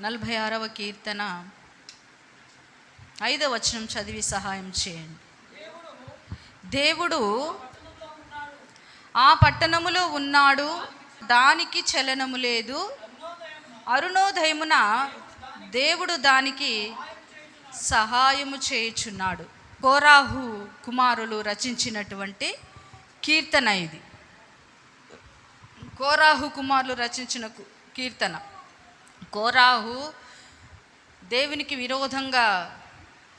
నలభై ఆరవ కీర్తన ఐదవ వచనం చదివి సహాయం చేయండి. దేవుడు ఆ పట్టణములో ఉన్నాడు దానికి చలనము లేదు. అరుణోదయమున దేవుడు దానికి సహాయము చేయుచున్నాడు. కోరాహు కుమారులు రచించినటువంటి కీర్తన ఇది. కోరాహు కుమారులు రచించిన కు- కీర్తన. కోరాహు దేవునికి విరోధంగా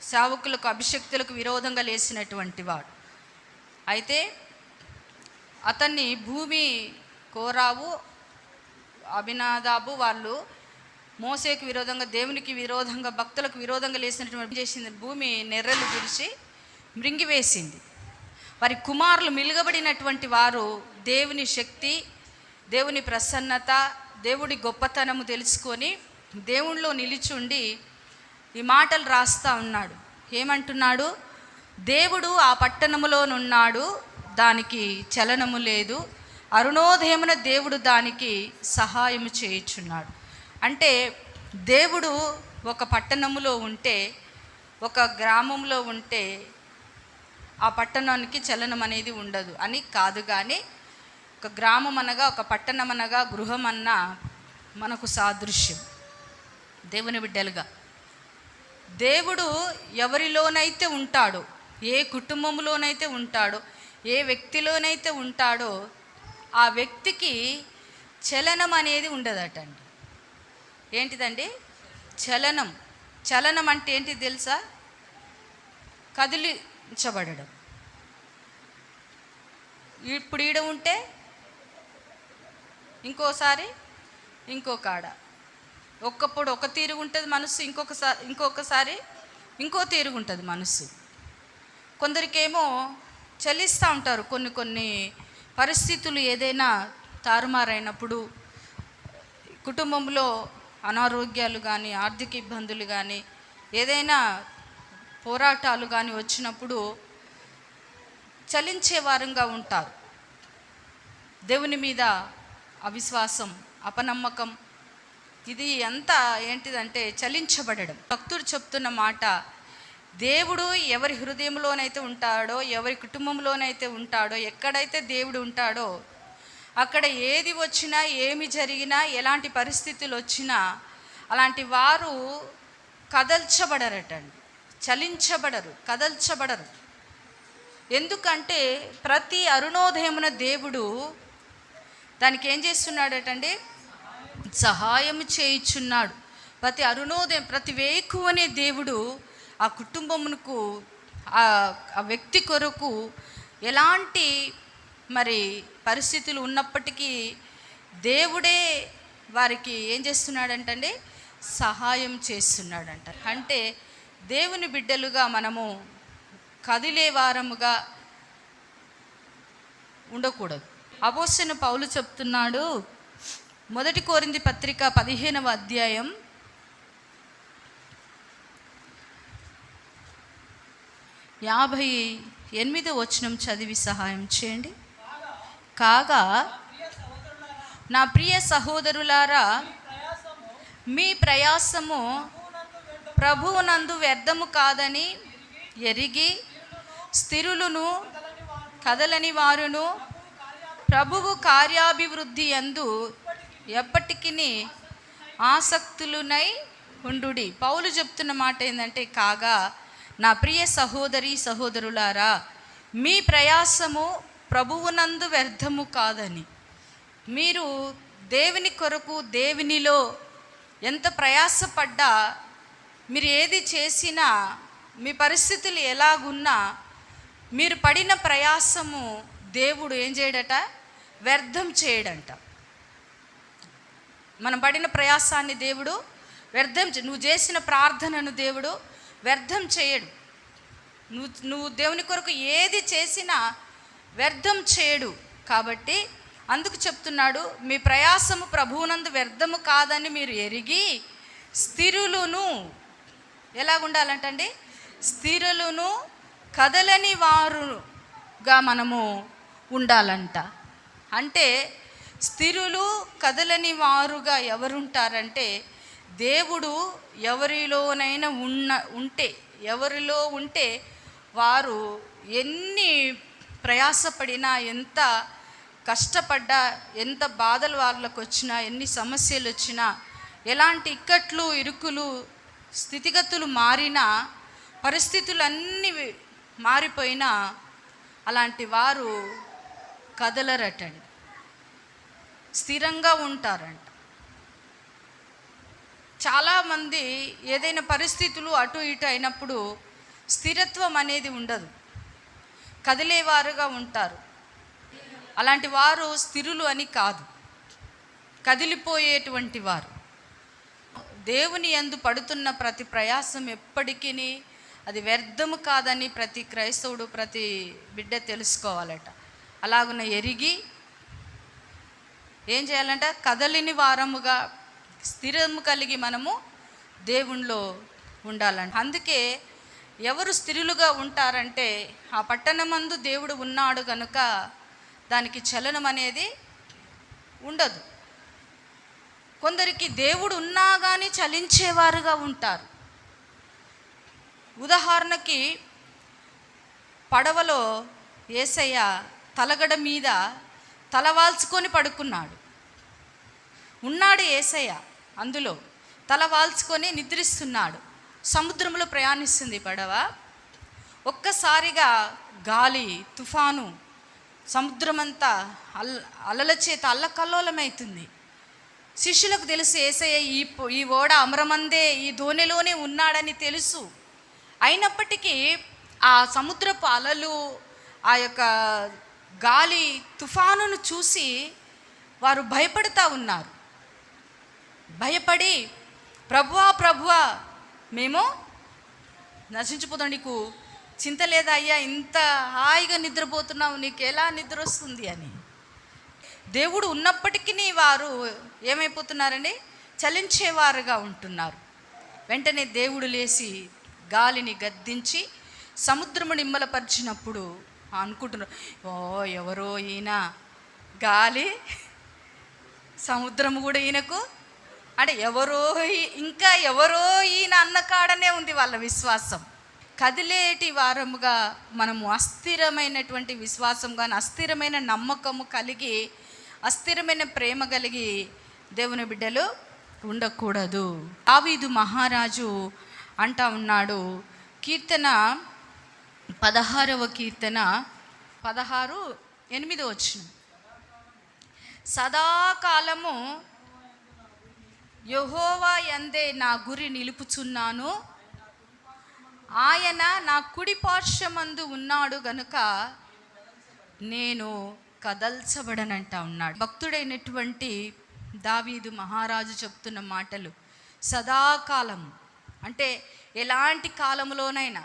సేవకులకు అభిషక్తులకు విరోధంగా లేచినటువంటి వాడు. అయితే అతన్ని భూమి కోరావు అభినాదాబు వాళ్ళు మోసేకు విరోధంగా దేవునికి విరోధంగా భక్తులకు విరోధంగా లేచినటువంటి చేసింది? భూమి నెర్రలు పిలిచి మృంగివేసింది. వారి కుమారులు మిలుగబడినటువంటి వారు దేవుని శక్తి దేవుని ప్రసన్నత దేవుడి గొప్పతనము తెలుసుకొని దేవుణ్ణిలో నిలిచుండి ఈ మాటలు రాస్తా ఉన్నాడు. ఏమంటున్నాడు? దేవుడు ఆ పట్టణములోనున్నాడు దానికి చలనము లేదు. అరుణోదయమున దేవుడు దానికి సహాయము చేయుచున్నాడు. అంటే దేవుడు ఒక పట్టణములో ఉంటే ఒక గ్రామంలో ఉంటే ఆ పట్టణానికి చలనం అనేది ఉండదు అని కాదు కానీ ఒక గ్రామం అనగా ఒక పట్టణం అనగా గృహం అన్న మనకు సాదృశ్యం. దేవుని బిడ్డలుగా. దేవుడు ఎవరిలోనైతే ఉంటాడో ఏ కుటుంబంలోనైతే ఉంటాడో ఏ వ్యక్తిలోనైతే ఉంటాడో ఆ వ్యక్తికి చలనం అనేది ఉండదటండి. ఏంటిదండి? చలనం. చలనం అంటే ఏంటి తెలుసా? కదిలించబడడం. ఇప్పుడు ఈడ ఉంటే ఇంకోసారి ఇంకో కాడ ఒక్కప్పుడు ఒక తీరుగు ఉంటుంది మనసు ఇంకొకసారి ఇంకొకసారి ఇంకో తీరుగు ఉంటుంది మనసు కొందరికేమో చలిస్తూ ఉంటారు కొన్ని కొన్ని పరిస్థితులు ఏదైనా తారుమారైనప్పుడు. కుటుంబంలో అనారోగ్యాలు కానీ ఆర్థిక ఇబ్బందులు కానీ ఏదైనా పోరాటాలు కానీ వచ్చినప్పుడు చలించే వారంగా ఉంటారు. దేవుని మీద అవిశ్వాసం అపనమ్మకం ఇది ఎంత ఏంటిదంటే చలించబడడం. భక్తుడు చెప్తున్న మాట దేవుడు ఎవరి హృదయంలోనైతే ఉంటాడో ఎవరి కుటుంబంలోనైతే ఉంటాడో ఎక్కడైతే దేవుడు ఉంటాడో అక్కడ ఏది వచ్చినా ఏమి జరిగినా ఎలాంటి పరిస్థితులు వచ్చినా అలాంటి వారు కదల్చబడరటండి. చలించబడరు కదల్చబడరు. ఎందుకంటే ప్రతి అరుణోదయమున దేవుడు దానికి ఏం చేస్తున్నాడటండి? సహాయం చేయుచున్నాడు. ప్రతి అరుణోదయం ప్రతి వేకువనే దేవుడు ఆ కుటుంబమునకు ఆ ఆ వ్యక్తి కొరకు ఎలాంటి మరి పరిస్థితులు ఉన్నప్పటికీ దేవుడే వారికి ఏం చేస్తున్నాడంటండి? సహాయం చేస్తున్నాడంట. అంటే దేవుని బిడ్డలుగా మనము కదిలే వారముగా ఉండకూడదు. అపోసిన పౌలు చెప్తున్నాడు మొదటి కోరింది పత్రిక పదిహేనవ అధ్యాయం. యాభై ఎనిమిదో వచనం చదివి సహాయం చేయండి. కాగా నా ప్రియ సహోదరులారా మీ ప్రయాసము ప్రభువునందు వ్యర్థము కాదని ఎరిగి స్థిరులను కదలని వారును ప్రభువు కార్యాభివృద్ధి యందు ఎప్పటికీ ఆసక్తులునై ఉండుడి. పౌలు చెప్తున్న మాట ఏంటంటే కాగా నా ప్రియ సహోదరి సహోదరులారా మీ ప్రయాసము ప్రభువునందు వ్యర్థము కాదని. మీరు దేవుని కొరకు దేవునిలో ఎంత ప్రయాసపడ్డా మీరు ఏది చేసినా మీ పరిస్థితులు ఎలాగున్నా మీరు పడిన ప్రయాసము దేవుడు ఏం చేయడట? వ్యర్థం చేయడంట. మనం పడిన ప్రయాసాన్ని దేవుడు వ్యర్థం నువ్వు చేసిన ప్రార్థనను దేవుడు వ్యర్థం చేయడు. నువ్వు నువ్వు దేవుని కొరకు ఏది చేసినా వ్యర్థం చేయడు కాబట్టి అందుకు చెప్తున్నాడు మీ ప్రయాసము ప్రభువునందు వ్యర్థము కాదని మీరు ఎరిగి స్థిరులును ఎలాగుండాలంటండి స్థిరులను కదలని వారుగా మనము ఉండాలంట. అంటే స్థిరులు కదలని వారుగా ఎవరుంటారంటే దేవుడు ఎవరిలోనైనా ఉన్న ఉంటే ఎవరిలో ఉంటే వారు ఎన్ని ప్రయాసపడినా ఎంత కష్టపడ్డా ఎంత బాధలు వాళ్ళకు వచ్చినా ఎన్ని సమస్యలు వచ్చినా ఎలాంటి ఇక్కట్లు ఇరుకులు స్థితిగతులు మారినా పరిస్థితులన్నీ మారిపోయినా అలాంటి వారు కదలరటండి. స్థిరంగా ఉంటారంట. చాలామంది ఏదైనా పరిస్థితులు అటు ఇటు అయినప్పుడు స్థిరత్వం అనేది ఉండదు. కదిలేవారుగా ఉంటారు. అలాంటి వారు స్థిరులు అని కాదు. కదిలిపోయేటువంటి వారు. దేవుని యందు పడుతున్న ప్రతి ప్రయాసం ఎప్పటికీ అది వ్యర్థము కాదని ప్రతి క్రైస్తవుడు ప్రతి బిడ్డ తెలుసుకోవాలట. అలాగున ఎరిగి ఏం చేయాలంటే కదలిని వారముగా స్థిరము కలిగి మనము దేవుణ్ణిలో ఉండాలంట. అందుకే ఎవరు స్థిరులుగా ఉంటారంటే ఆ పట్టణమందు దేవుడు ఉన్నాడు కనుక దానికి చలనం అనేది ఉండదు. కొందరికి దేవుడు ఉన్నా కానీ చలించేవారుగా ఉంటారు. ఉదాహరణకి పడవలో ఏసయ్య తలగడ మీద తలవాల్చుకొని పడుకున్నాడు. ఉన్నాడు ఏసయ్య. అందులో తల వాల్చుకొని నిద్రిస్తున్నాడు. సముద్రంలో ప్రయాణిస్తుంది పడవ. ఒక్కసారిగా గాలి తుఫాను సముద్రమంతా అల్ అలల చేత అల్లకల్లోలమవుతుంది శిష్యులకు తెలుసు ఏసయ్య ఈ ఈ ఓడ అమరమందే ఈ ధోనిలోనే ఉన్నాడని తెలుసు. అయినప్పటికీ ఆ సముద్రపు అలలు ఆ యొక్క గాలి తుఫానును చూసి వారు భయపడుతూ ఉన్నారు. భయపడి ప్రభువా ప్రభువా మేము నశించిపోతాం. నీకు చింత లేదా అయ్యా? ఇంత హాయిగా నిద్రపోతున్నావు. నీకు ఎలా నిద్ర వస్తుంది? అని. దేవుడు ఉన్నప్పటికీ వారు ఏమైపోతున్నారండి? చలించేవారుగా ఉంటున్నారు. వెంటనే దేవుడు లేచి గాలిని గద్దించి సముద్రము నిమ్మలపరిచినప్పుడు అనుకుంటున్నారు. ఓ ఎవరో ఈయన గాలి సముద్రము కూడా ఈయనకు? అంటే ఎవరో ఈ- ఇంకా ఎవరో ఈయన అన్న కాడనే ఉంది వాళ్ళ విశ్వాసం. కదిలేటి వారముగా మనము అస్థిరమైనటువంటి విశ్వాసం కానీ అస్థిరమైన నమ్మకము కలిగి అస్థిరమైన ప్రేమ కలిగి దేవుని బిడ్డలు ఉండకూడదు. ఆవీదు మహారాజు అంటా ఉన్నాడు కీర్తన పదహారవ కీర్తన పదహారు ఎనిమిదో వచ్చిన సదాకాలము యహోవా ఎందే నా గురి నిలుపుచున్నాను. ఆయన నా కుడి పార్శ్వమందు ఉన్నాడు గనుక నేను కదల్చబడనంట ఉన్నాడు భక్తుడైనటువంటి దావీదు మహారాజు చెప్తున్న మాటలు సదాకాలం అంటే ఎలాంటి కాలంలోనైనా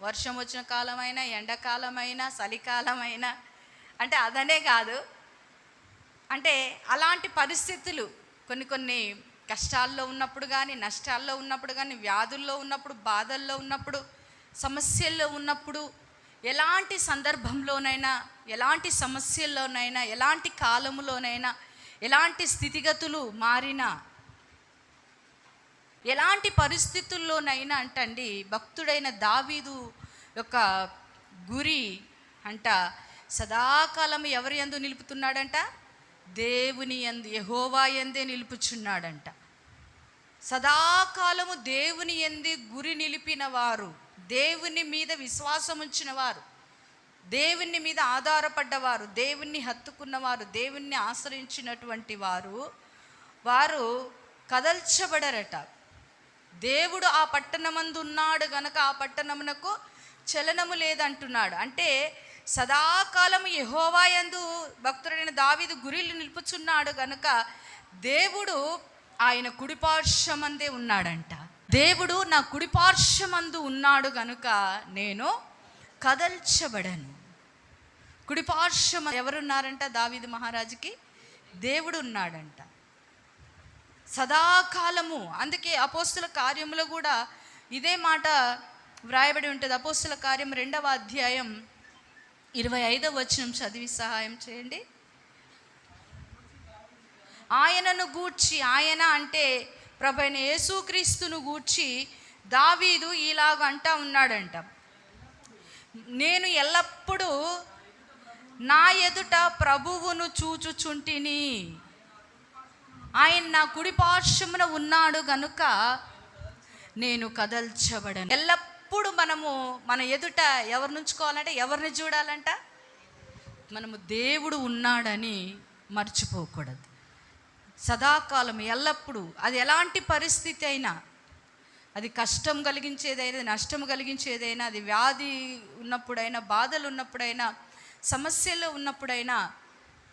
వర్షం వచ్చిన కాలమైనా ఎండాకాలమైనా చలికాలమైనా అంటే అదనే కాదు. అంటే అలాంటి పరిస్థితులు కొన్ని కొన్ని కష్టాల్లో ఉన్నప్పుడు కానీ నష్టాల్లో ఉన్నప్పుడు కానీ వ్యాధుల్లో ఉన్నప్పుడు బాధల్లో ఉన్నప్పుడు సమస్యల్లో ఉన్నప్పుడు ఎలాంటి సందర్భంలోనైనా ఎలాంటి సమస్యల్లోనైనా ఎలాంటి కాలంలోనైనా ఎలాంటి స్థితిగతులు మారినా ఎలాంటి పరిస్థితుల్లోనైనా అంటండి భక్తుడైన దావీదు యొక్క గురి అంట సదాకాలం ఎవరి ఎందు నిలుపుతున్నాడంట? దేవుని ఎందు యహోవా ఎందే నిలుపుచున్నాడంట. సదాకాలము దేవుని ఎంది గురి నిలిపిన వారు దేవుని మీద విశ్వాసం ఉంచిన వారు దేవుని మీద ఆధారపడ్డవారు దేవుణ్ణి హత్తుకున్నవారు దేవుణ్ణి ఆశ్రయించినటువంటి వారు వారు కదల్చబడరట. దేవుడు ఆ పట్టణమందు ఉన్నాడు గనక ఆ పట్టణమునకు చలనము లేదంటున్నాడు. అంటే సదాకాలము యహోవాయందు భక్తుడైన దావీదు గురిలు నిలుపుచున్నాడు గనక దేవుడు ఆయన కుడిపార్శ్వమందే ఉన్నాడంట. దేవుడు నా కుడిపార్శ్వమందు ఉన్నాడు గనుక నేను కదల్చబడను. కుడిపార్శ్వం ఎవరున్నారంట దావీదు మహారాజుకి? దేవుడు ఉన్నాడంట సదాకాలము. అందుకే అపోస్తుల కార్యములో కూడా ఇదే మాట వ్రాయబడి ఉంటుంది. అపోస్తుల కార్యం రెండవ అధ్యాయం ఇరవై ఐదవ వచనం చదివి సహాయం చేయండి. ఆయనను గూర్చి ఆయన అంటే ప్రభైన యేసుక్రీస్తును గూర్చి దావీదు ఇలాగ అంటా ఉన్నాడంట. నేను ఎల్లప్పుడూ నా ఎదుట ప్రభువును చూచుచుంటిని. ఆయన నా కుడి పార్శ్వమున ఉన్నాడు గనుక నేను కదల్చబడను. ఎల్లప్పుడూ మనము మన ఎదుట ఎవరిని ఉంచుకోవాలంటే ఎవరిని చూడాలంట? మనము దేవుడు ఉన్నాడని మర్చిపోకూడదు. సదాకాలం ఎల్లప్పుడూ అది ఎలాంటి పరిస్థితి అయినా అది కష్టం కలిగించేదైనా నష్టం కలిగించేదైనా అది వ్యాధి ఉన్నప్పుడైనా బాధలు ఉన్నప్పుడైనా సమస్యలు ఉన్నప్పుడైనా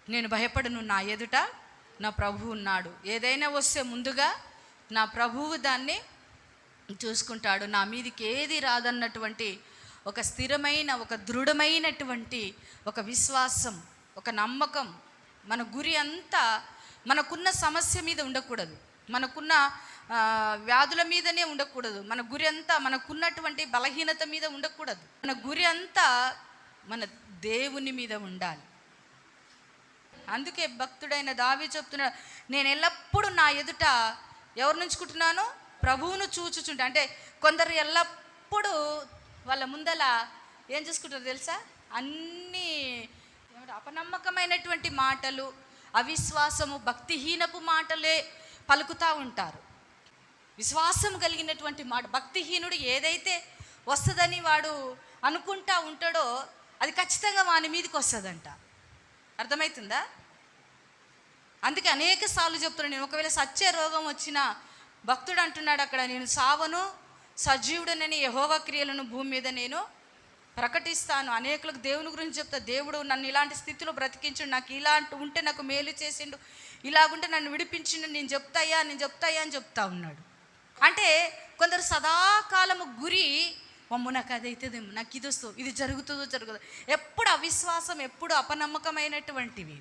నేను భయపడను నా ఎదుట. నా ప్రభువు ఉన్నాడు. ఏదైనా వస్తే ముందుగా నా ప్రభువు దాన్ని చూసుకుంటాడు. నా మీదికి ఏది రాదన్నటువంటి ఒక స్థిరమైన ఒక దృఢమైనటువంటి ఒక విశ్వాసం ఒక నమ్మకం మన గురి అంతా మనకున్న సమస్య మీద ఉండకూడదు. మనకున్న వ్యాధుల మీదనే ఉండకూడదు. మన గురి అంతా మనకున్నటువంటి బలహీనత మీద ఉండకూడదు. మన గురి అంతా మన దేవుని మీద ఉండాలి. అందుకే భక్తుడైన దావి చెప్తున్నాడు నేను ఎల్లప్పుడూ నా ఎదుట ఎవరు నుంచుకుంటున్నాను? ప్రభువును చూచుచుంటా. అంటే కొందరు ఎల్లప్పుడూ వాళ్ళ ముందల ఏం చూసుకుంటారు తెలుసా? అన్నీ అపనమ్మకమైనటువంటి మాటలు అవిశ్వాసము భక్తిహీనపు మాటలే పలుకుతూ ఉంటారు. విశ్వాసం కలిగినటువంటి మాట భక్తిహీనుడు ఏదైతే వస్తుందని వాడు అనుకుంటా ఉంటాడో అది ఖచ్చితంగా వాని మీదకి వస్తుందంట. అర్థమవుతుందా అందుకే అనేక సార్లు చెప్తున్నాను నేను ఒకవేళ సత్య రోగం వచ్చిన భక్తుడు అంటున్నాడు అక్కడ నేను సావను సజీవుడనని యహోవ క్రియలను భూమి మీద నేను ప్రకటిస్తాను. అనేకులకు దేవుని గురించి చెప్తా దేవుడు నన్ను ఇలాంటి స్థితిలో బ్రతికించిండు నాకు ఇలాంటి ఉంటే నాకు మేలు చేసిండు ఇలాగుంటే నన్ను విడిపించిండు నేను చెప్తాయా నేను చెప్తాయా అని చెప్తా ఉన్నాడు. అంటే కొందరు సదాకాలము గురి మమ్మ నాకు అది అవుతుందేమో నాకు ఇది వస్తుంది ఇది జరుగుతుందో జరుగుతుందో ఎప్పుడు అవిశ్వాసం ఎప్పుడు అపనమ్మకమైనటువంటివి.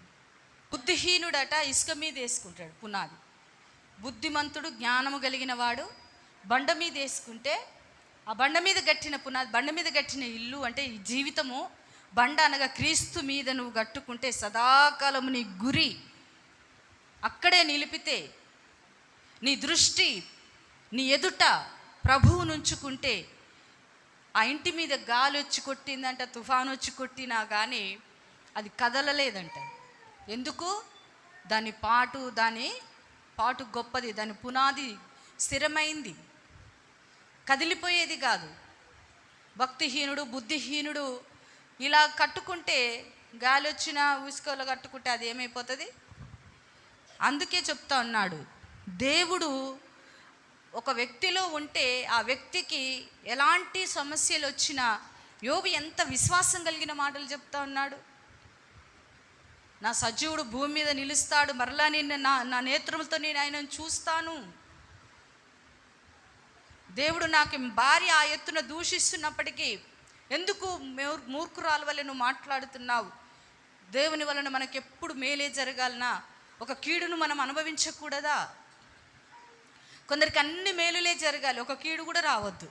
బుద్ధిహీనుడట ఇసుక మీద వేసుకుంటాడు పునాది. బుద్ధిమంతుడు జ్ఞానము కలిగిన వాడు బండ మీద వేసుకుంటే ఆ బండ మీద గట్టిన పునాది బండ మీద గట్టిన ఇల్లు అంటే ఈ జీవితము బండ అనగా క్రీస్తు మీద నువ్వు కట్టుకుంటే సదాకాలము నీ గురి అక్కడే నిలిపితే నీ దృష్టి నీ ఎదుట ప్రభువు నుంచుకుంటే ఆ ఇంటి మీద గాలి వచ్చి కొట్టిందంట తుఫాను వచ్చి కొట్టినా కానీ అది కదలలేదంట. ఎందుకు? దాని పాటు దాని పాటు గొప్పది దాని పునాది స్థిరమైంది. కదిలిపోయేది కాదు. భక్తిహీనుడు బుద్ధిహీనుడు ఇలా కట్టుకుంటే గాలి వచ్చిన ఉసుకలో కట్టుకుంటే అది ఏమైపోతుంది? అందుకే చెప్తా ఉన్నాడు. దేవుడు ఒక వ్యక్తిలో ఉంటే ఆ వ్యక్తికి ఎలాంటి సమస్యలు వచ్చినా యోగు ఎంత విశ్వాసం కలిగిన మాటలు చెప్తా ఉన్నాడు? నా సజీవుడు భూమి మీద నిలుస్తాడు. మరలా నేను నా నా నేత్రములతో నేను ఆయనను చూస్తాను. దేవుడు నాకు భార్య ఆ ఎత్తున దూషిస్తున్నప్పటికీ ఎందుకు మూర్- మూర్ఖురాలు వల్ల నువ్వు మాట్లాడుతున్నావు? దేవుని వలన మనకు ఎప్పుడు మేలే జరగాలనా? ఒక కీడును మనం అనుభవించకూడదా? కొందరికి అన్ని మేలులే జరగాలి. ఒక కీడు కూడా రావద్దు.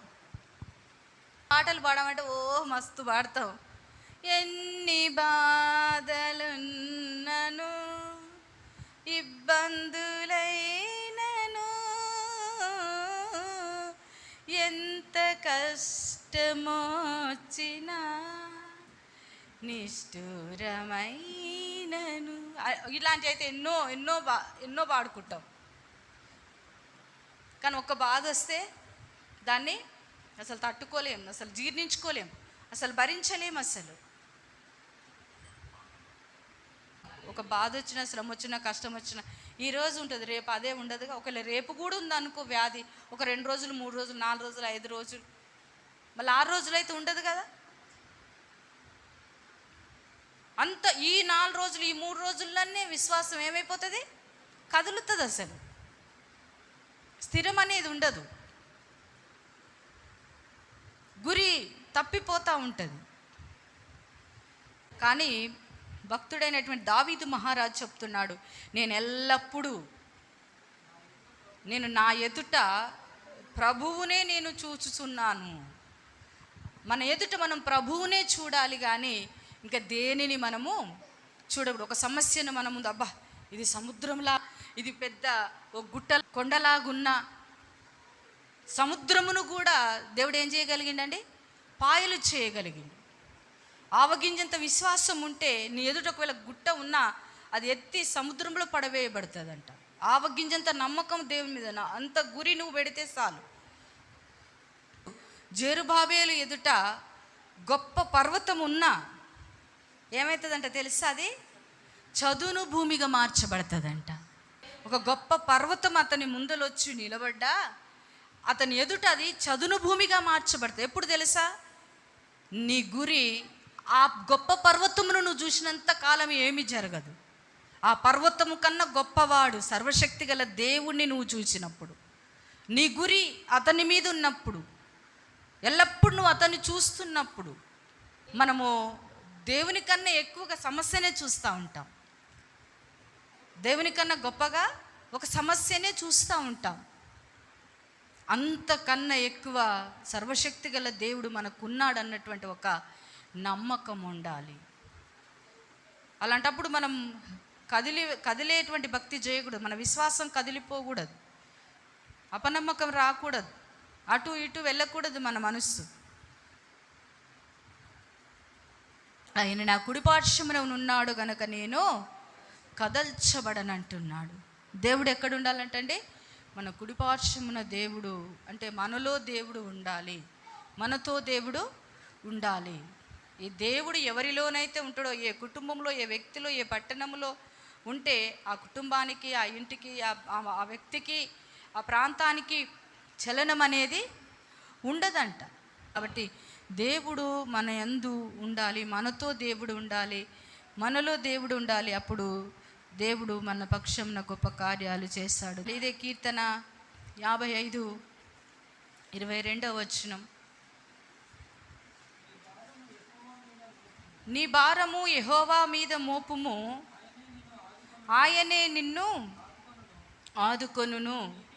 పాటలు పాడమంటే ఓ మస్తు పాడతాం. ఎన్ని బా కష్టమొచ్చిన నిష్ఠురమైనను. ఇలాంటి అయితే ఎన్నో ఎన్నో బా ఎన్నో పాడుకుంటాం. కానీ ఒక బాధ వస్తే దాన్ని అసలు తట్టుకోలేం అసలు జీర్ణించుకోలేం అసలు భరించలేం అసలు. ఒక బాధ వచ్చినా శ్రమ వచ్చినా కష్టం వచ్చినా ఈ రోజు ఉంటుంది రేపు అదే ఉండదు ఒకవేళ రేపు కూడా ఉందనుకో వ్యాధి ఒక రెండు రోజులు మూడు రోజులు నాలుగు రోజులు ఐదు రోజులు మళ్ళీ ఆరు రోజులు అయితే ఉండదు కదా? అంత ఈ నాలుగు రోజులు ఈ మూడు రోజుల్లోనే విశ్వాసం ఏమైపోతుంది? కదులుతుంది అసలు. స్థిరం అనేది ఉండదు. గురి తప్పిపోతూ ఉంటుంది. కానీ భక్తుడైనటువంటి దావీదు మహారాజు చెప్తున్నాడు నేను ఎల్లప్పుడూ నేను నా ఎదుట ప్రభువునే నేను చూచుచున్నాను. మన ఎదుట మనం ప్రభువునే చూడాలి కానీ ఇంకా దేనిని మనము చూడకూడదు. ఒక సమస్యను మన ముందు అబ్బా ఇది సముద్రంలా ఇది పెద్ద ఒక గుట్ట కొండలాగున్న సముద్రమును కూడా దేవుడు ఏం చేయగలిగిండండి? పాయలు చేయగలిగిండు. ఆవగింజంత విశ్వాసం ఉంటే నీ ఎదుట ఒకవేళ గుట్ట ఉన్నా అది ఎత్తి సముద్రంలో పడవేయబడుతుందంట. ఆవగింజంత నమ్మకం దేవుని మీద అంత గురి నువ్వు పెడితే చాలు. జెరుబాబేలు ఎదుట గొప్ప పర్వతం ఉన్నా ఏమవుతుందంట తెలుసా అది? చదును భూమిగా మార్చబడుతుందంట. ఒక గొప్ప పర్వతం అతని ముందలొచ్చి నిలబడ్డా అతని ఎదుట అది చదును భూమిగా మార్చబడుతుంది. ఎప్పుడు తెలుసా? నీ గురి ఆ గొప్ప పర్వతమును నువ్వు చూసినంత కాలం ఏమీ జరగదు. ఆ పర్వతము కన్నా గొప్పవాడు సర్వశక్తి గల దేవుణ్ణి నువ్వు చూసినప్పుడు నీ గురి అతని మీద ఉన్నప్పుడు ఎల్లప్పుడూ నువ్వు అతన్ని చూస్తున్నప్పుడు మనము దేవుని కన్నా ఎక్కువగా సమస్యనే చూస్తూ ఉంటాం. దేవుని కన్నా గొప్పగా ఒక సమస్యనే చూస్తూ ఉంటాం. అంతకన్నా ఎక్కువ సర్వశక్తి గల దేవుడు మనకున్నాడు అన్నటువంటి ఒక నమ్మకం ఉండాలి. అలాంటప్పుడు మనం కదిలి కదిలేటువంటి భక్తి చేయకూడదు మన విశ్వాసం కదిలిపోకూడదు. అపనమ్మకం రాకూడదు. అటు ఇటు వెళ్ళకూడదు మన మనస్సు ఆయన నా కుడిపార్శ్వమున ఉన్నాడు గనక నేను కదల్చబడనంటున్నాడు. దేవుడు ఎక్కడ ఉండాలంటండి? మన కుడిపార్శ్వమున దేవుడు అంటే మనలో దేవుడు ఉండాలి. మనతో దేవుడు ఉండాలి. ఈ దేవుడు ఎవరిలోనైతే ఉంటాడో ఏ కుటుంబంలో ఏ వ్యక్తిలో ఏ పట్టణంలో ఉంటే ఆ కుటుంబానికి ఆ ఇంటికి ఆ- ఆ- ఆ వ్యక్తికి ఆ ప్రాంతానికి చలనం అనేది ఉండదంట. కాబట్టి దేవుడు మన యందు ఉండాలి మనతో దేవుడు ఉండాలి మనలో దేవుడు ఉండాలి అప్పుడు దేవుడు మన పక్షంన గొప్ప కార్యాలు చేస్తాడు. ఇదే కీర్తన యాభై ఐదు ఇరవై రెండవ వచనం. నీ భారము యహోవా మీద మోపుము ఆయనే నిన్ను ఆదుకొనును.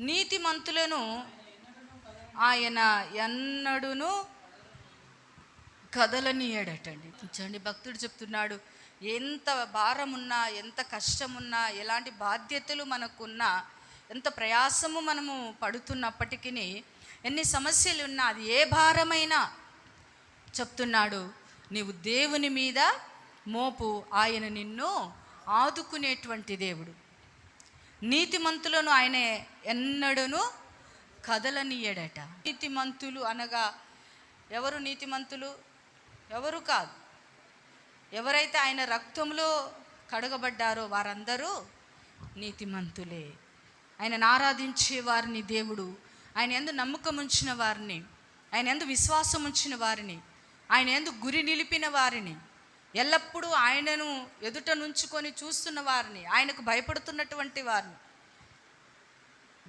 నీతిమంతులను ఆయన ఎన్నడును కదలనీయడటండి. చూడండి భక్తుడు చెప్తున్నాడు ఎంత భారమున్నా ఎంత కష్టమున్నా ఎలాంటి బాధ్యతలు మనకున్నా ఎంత ప్రయాసము మనము పడుతున్నప్పటికీ ఎన్ని సమస్యలు ఉన్నా అది ఏ భారమైనా చెప్తున్నాడు నీవు దేవుని మీద మోపు ఆయన నిన్ను ఆదుకునేటువంటి దేవుడు. నీతిమంతులను ఆయన ఎన్నడూను కదలనీయడట. నీతిమంతులు అనగా ఎవరు నీతిమంతులు? ఎవరు కాదు. ఎవరైతే ఆయన రక్తంలో కడగబడ్డారో వారందరూ నీతిమంతులే. ఆయనను ఆరాధించే వారిని దేవుడు ఆయన ఎందు నమ్మకం ఉంచిన వారిని ఆయన ఎందు విశ్వాసం ఉంచిన వారిని ఆయన ఎందు గురి నిలిపిన వారిని ఎల్లప్పుడూ ఆయనను ఎదుట నుంచుకొని చూస్తున్న వారిని ఆయనకు భయపడుతున్నటువంటి వారిని.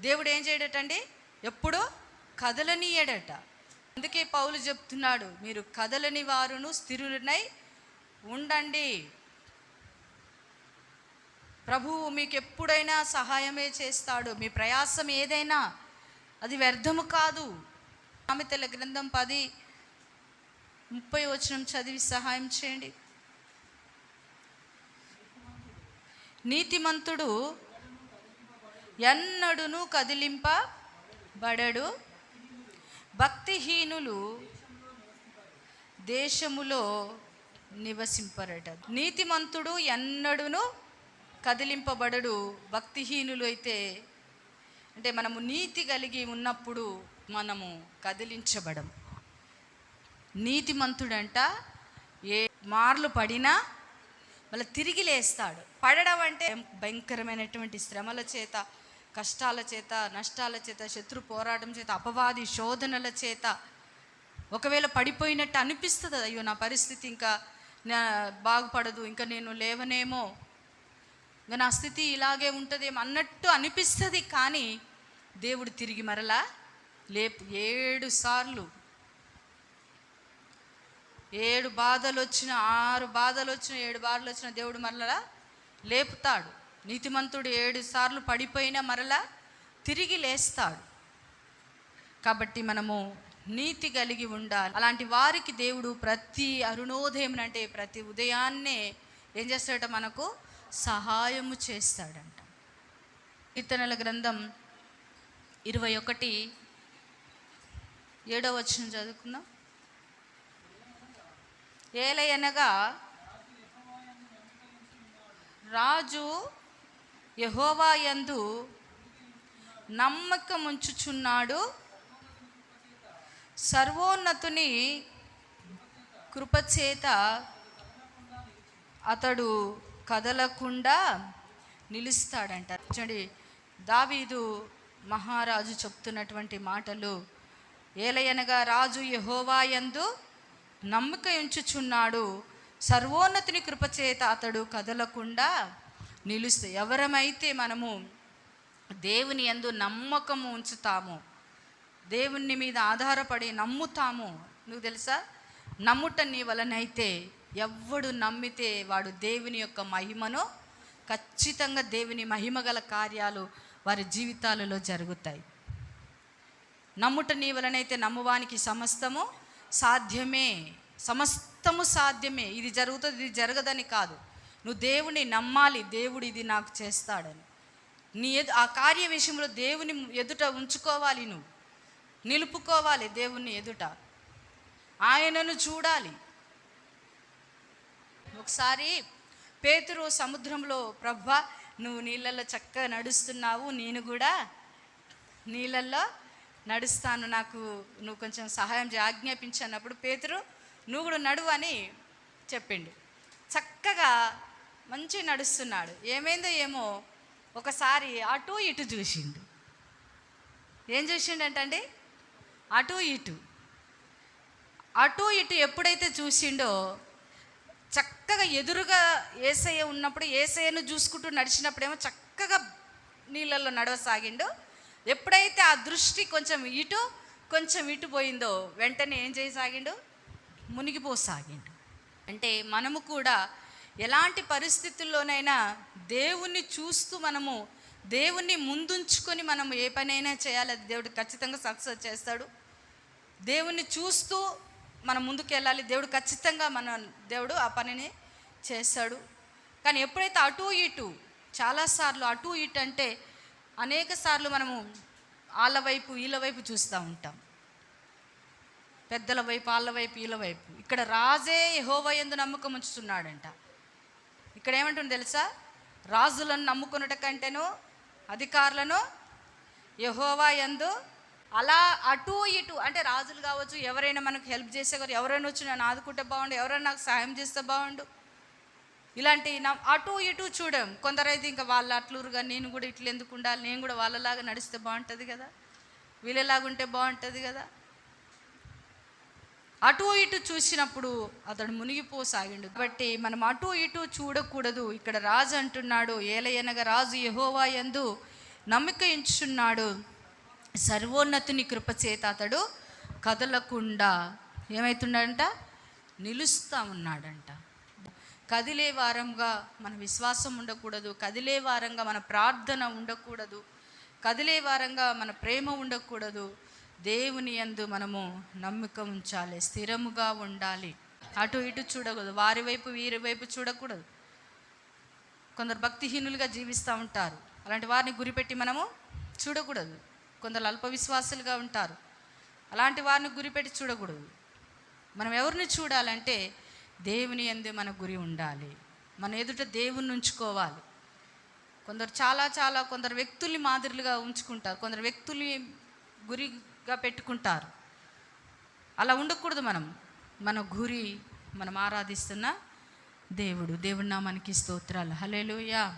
దేవుడు ఏం చేయడటండి? ఎప్పుడూ కదలనీయడట. అందుకే పౌలు చెప్తున్నాడు మీరు కదలని వారును స్థిరులనై ఉండండి. ప్రభువు మీకు ఎప్పుడైనా సహాయమే చేస్తాడు మీ ప్రయాసం ఏదైనా అది వ్యర్థము కాదు. సామెతల గ్రంథం పది ముప్పై వచనం చదివి సహాయం చేయండి. నీతిమంతుడు ఎన్నడును కదిలింపబడడు. భక్తిహీనులు దేశములో నివసింపరట. నీతిమంతుడు ఎన్నడును కదిలింపబడడు. భక్తిహీనులు అయితే అంటే మనము నీతి కలిగి ఉన్నప్పుడు మనము కదిలించబడం. నీతిమంతుడంట ఏ మార్లు పడినా మళ్ళీ తిరిగి లేస్తాడు. పడడం అంటే భయంకరమైనటువంటి శ్రమల చేత కష్టాల చేత నష్టాల చేత శత్రు పోరాటం చేత అపవాది శోధనల చేత. ఒకవేళ పడిపోయినట్టు అనిపిస్తుంది అయ్యో నా పరిస్థితి ఇంకా నా బాగుపడదు ఇంకా నేను లేవనేమో. ఇంకా నా స్థితి ఇలాగే ఉంటుందేమో అన్నట్టు అనిపిస్తుంది కానీ దేవుడు తిరిగి మరలా లేపు ఏడు సార్లు. ఏడు బాధలు వచ్చిన ఆరు బాధలు వచ్చిన ఏడు బాధలు వచ్చిన దేవుడు మరలా లేపుతాడు. నీతిమంతుడు ఏడు సార్లు పడిపోయినా మరలా తిరిగి లేస్తాడు. కాబట్టి మనము నీతి కలిగి ఉండాలి. అలాంటి వారికి దేవుడు ప్రతి అరుణోదయం అంటే ప్రతి ఉదయాన్నే ఏం చేస్తాడట మనకు? సహాయము చేస్తాడంట. కీర్తనల గ్రంథం ఇరవై ఒకటి ఏడవ వచ్చిన చదువుకుందాం. ఏలయనగా రాజు యహోవాయందు నమ్మకముంచుచున్నాడు. సర్వోన్నతుని కృపచేత అతడు కదలకుండా నిలుస్తాడంట. చూడండి దావీదు మహారాజు చెప్తున్నటువంటి మాటలు ఏలయనగా రాజు యహోవాయందు నమ్మక ఉంచుచున్నాడు సర్వోన్నతిని కృపచేత అతడు కదలకుండా నిలుస్తూ ఎవరమైతే మనము దేవుని యందు నమ్మకము ఉంచుతాము దేవుని మీద ఆధారపడి నమ్ముతాము నువ్వు తెలుసా? నమ్ముట నీ వలనైతే ఎవడు నమ్మితే వాడు దేవుని యొక్క మహిమను ఖచ్చితంగా దేవుని మహిమ గల కార్యాలు వారి జీవితాలలో జరుగుతాయి. నమ్ముట నీ వలనైతే నమ్మువానికి సమస్తము సాధ్యమే. సమస్తము సాధ్యమే. ఇది జరుగుతుంది ఇది జరగదని కాదు. నువ్వు దేవుని నమ్మాలి దేవుడు ఇది నాకు చేస్తాడని. నీ ఎదు ఆ కార్య విషయంలో దేవుని ఎదుట ఉంచుకోవాలి నువ్వు. నిలుపుకోవాలి దేవుని ఎదుట. ఆయనను చూడాలి. ఒకసారి పేతురు సముద్రంలో ప్రభా నువ్వు నీళ్ళల్లో చక్కగా నడుస్తున్నావు నేను కూడా నీళ్ళల్లో నడుస్తాను నాకు నువ్వు కొంచెం సహాయం చేయి ఆజ్ఞాపించన్నప్పుడు పేతురు నువ్వు కూడా నడువు అని చెప్పిండు. చక్కగా మంచి నడుస్తున్నాడు. ఏమైందో ఏమో ఒకసారి అటు ఇటు చూసిండు. ఏం చూసిండంటండి? అటు ఇటు. అటు ఇటు ఎప్పుడైతే చూసిండో చక్కగా ఎదురుగా ఏసయ్య ఉన్నప్పుడు ఏసయ్యను చూసుకుంటూ నడిచినప్పుడేమో చక్కగా నీళ్ళల్లో నడవసాగిండు. ఎప్పుడైతే ఆ దృష్టి కొంచెం ఇటు కొంచెం ఇటు పోయిందో వెంటనే ఏం చేయసాగిండు? మునిగిపోసాగిండు అంటే మనము కూడా ఎలాంటి పరిస్థితుల్లోనైనా దేవుణ్ణి చూస్తూ మనము దేవుణ్ణి ముందుంచుకొని మనం ఏ పనైనా చేయాలి అది దేవుడు ఖచ్చితంగా సక్సెస్ చేస్తాడు. దేవుణ్ణి చూస్తూ మనం ముందుకు వెళ్ళాలి దేవుడు ఖచ్చితంగా మన దేవుడు ఆ పనిని చేస్తాడు. కానీ ఎప్పుడైతే అటు ఇటు చాలాసార్లు అటు ఇటు అంటే అనేక సార్లు మనము వాళ్ళ వైపు వీళ్ళ వైపు చూస్తూ ఉంటాం. పెద్దల వైపు వాళ్ళ వైపు వీళ్ళ వైపు. ఇక్కడ రాజే యహోవ యందు నమ్మకం ఉంచుతున్నాడంట. ఇక్కడ ఏమంటుంది తెలుసా? రాజులను నమ్ముకున్నట కంటేను అధికారులను యహోవా యందు అలా అటు ఇటు అంటే రాజులు కావచ్చు ఎవరైనా మనకు హెల్ప్ చేసేవారు ఎవరైనా వచ్చి నన్ను ఆదుకుంటే బాగుండు ఎవరైనా నాకు సహాయం చేస్తే బాగుండు. ఇలాంటి నా అటు ఇటు చూడం. కొందరైతే ఇంకా వాళ్ళు అట్లూరుగా నేను కూడా ఇట్లా ఎందుకు ఉండాలి నేను కూడా వాళ్ళలాగా నడిస్తే బాగుంటుంది కదా. వీళ్ళలాగా ఉంటే బాగుంటుంది కదా. అటు ఇటు చూసినప్పుడు అతడు మునిగిపోసాగిండు. కాబట్టి మనం అటు ఇటు చూడకూడదు. ఇక్కడ రాజు అంటున్నాడు ఏలయనగా రాజు యహోవా యందు నమ్మిక ఎంచుచున్నాడు. సర్వోన్నతుని కృపచేత అతడు కదలకుండా ఏమవుతున్నాడంట నిలుస్తా ఉన్నాడంట. కదిలే వారంగా మన విశ్వాసం ఉండకూడదు. కదిలే వారంగా మన ప్రార్థన ఉండకూడదు. కదిలే వారంగా మన ప్రేమ ఉండకూడదు. దేవుని యందు మనము నమ్మిక ఉంచాలి స్థిరముగా ఉండాలి. అటు ఇటు చూడకూడదు వారి వైపు వీరి వైపు చూడకూడదు. కొందరు భక్తిహీనులుగా జీవిస్తూ ఉంటారు. అలాంటి వారిని గురిపెట్టి మనము చూడకూడదు. కొందరు అల్పవిశ్వాసులుగా ఉంటారు. అలాంటి వారిని గురిపెట్టి చూడకూడదు. మనం ఎవరిని చూడాలంటే దేవుని ఎందు మన గురి ఉండాలి. మన ఎదుట దేవుణ్ణి ఉంచుకోవాలి. కొందరు చాలా చాలా కొందరు వ్యక్తుల్ని మాదిరిగా ఉంచుకుంటారు. కొందరు వ్యక్తుల్ని గురి గా పెట్టుకుంటారు. అలా ఉండకూడదు మనం. మన గురి మనం ఆరాధిస్తున్న దేవుడు. దేవుడి మనకి స్తోత్రాలు. హలేలుయా